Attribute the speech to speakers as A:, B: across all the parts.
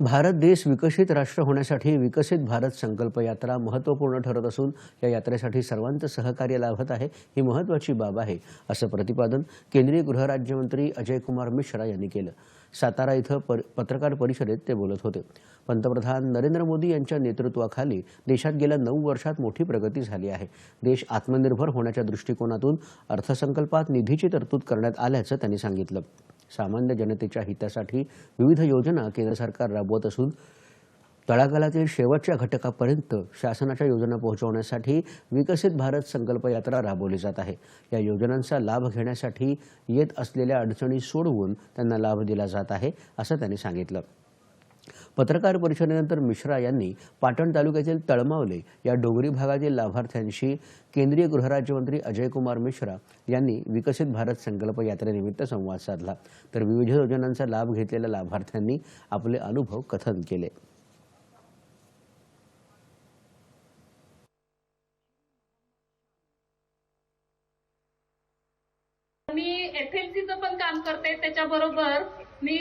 A: भारत देश विकसित राष्ट्र होण्यासाठी विकसित भारत संकल्प यात्रा महत्त्वपूर्ण ठरत असून या यात्रेसाठी सर्वांचं सहकार्य लाभत आहे ही महत्त्वाची बाब आहे असं प्रतिपादन केंद्रीय गृहराज्यमंत्री अजयकुमार मिश्रा यांनी केलं. सातारा इथं पर पत्रकार परिषदेत ते बोलत होते. पंतप्रधान नरेंद्र मोदी यांच्या नेतृत्वाखाली देशात गेल्या नऊ वर्षात मोठी प्रगती झाली आहे. देश आत्मनिर्भर होण्याच्या दृष्टिकोनातून अर्थसंकल्पात निधीची तरतूद करण्यात आल्याचं त्यांनी सांगितलं. सामान्य जनतेच्या हितासाठी विविध योजना केंद्र सरकार राबवत असून तळागाळातील शेवटच्या घटकापर्यंत शासनाच्या योजना पोहोचवण्यासाठी विकसित भारत संकल्प यात्रा राबवली जात आहे. या योजनांचा लाभ घेण्यासाठी येत असलेल्या अडचणी सोडवून त्यांना लाभ दिला जात आहे असं त्यांनी सांगितलं. पत्रकार परिषदेनंतर मिश्रा यांनी पाटण तालुक्यातील तळमावले या डोंगरी भागातील लाभार्थ्यांशी केंद्रीय गृहराज्यमंत्री अजयकुमार मिश्रा यांनी विकसित भारत संकल्प यात्रेनिमित्त संवाद साधला. तर विविध योजनांचा लाभ घेतलेल्या लाभार्थ्यांनी आपले अनुभव कथन केले.
B: मी एफ सीचं पण काम करते त्याच्याबरोबर मी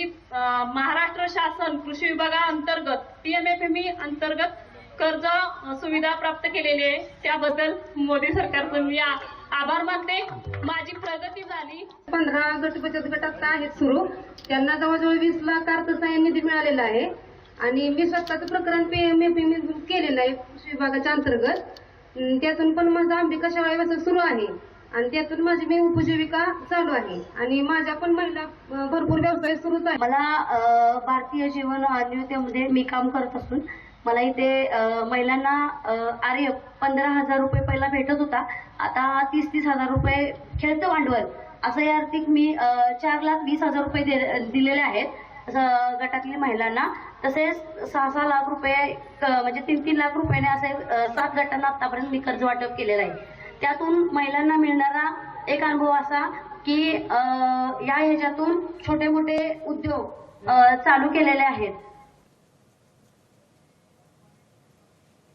B: महाराष्ट्र शासन कृषी विभागाअंतर्गत पीएमएफएमई अंतर्गत कर्ज सुविधा प्राप्त केलेली आहे. त्याबद्दल मोदी सरकारचं मी आ- आभार मानते. माझी प्रगती झाली.
C: पंधरा गट बचत गट आता आहेत सुरू. त्यांना जवळजवळ वीस लाख अर्थसहाय्य निधी मिळालेला आहे. आणि मी स्वतःचं प्रकरण पीएमएफएमई केलेलं आहे कृषी विभागाच्या अंतर्गत. त्यातून पण माझा अंबिका शाळा सुरू आहे. आणि त्यातून माझी मी उपजीविका चालू आहे. आणि माझ्या पण महिला भरपूर व्यवसाय सुरूच आहे
D: मला भारतीय जीवन अन्योन्यमध्ये मी काम करत असून मला इथे महिलांना आर्य पंधरा हजार रुपये पहिला भेटत होता. आता तीस तीस हजार रुपये खेळतं भांडवल. असं या आर्थिक मी चार लाख वीस हजार रुपये दिलेले आहेत गटातली गटातील महिलांना. तसेच सहा सहा लाख रुपये म्हणजे तीन तीन लाख रुपयाने असे सात गटांना आतापर्यंत मी कर्ज वाटप केलेलं आहे. त्यातून महिलांना मिळणारा एक अनुभव असा की या ह्याच्यातून छोटे मोठे उद्योग चालू केलेले आहेत.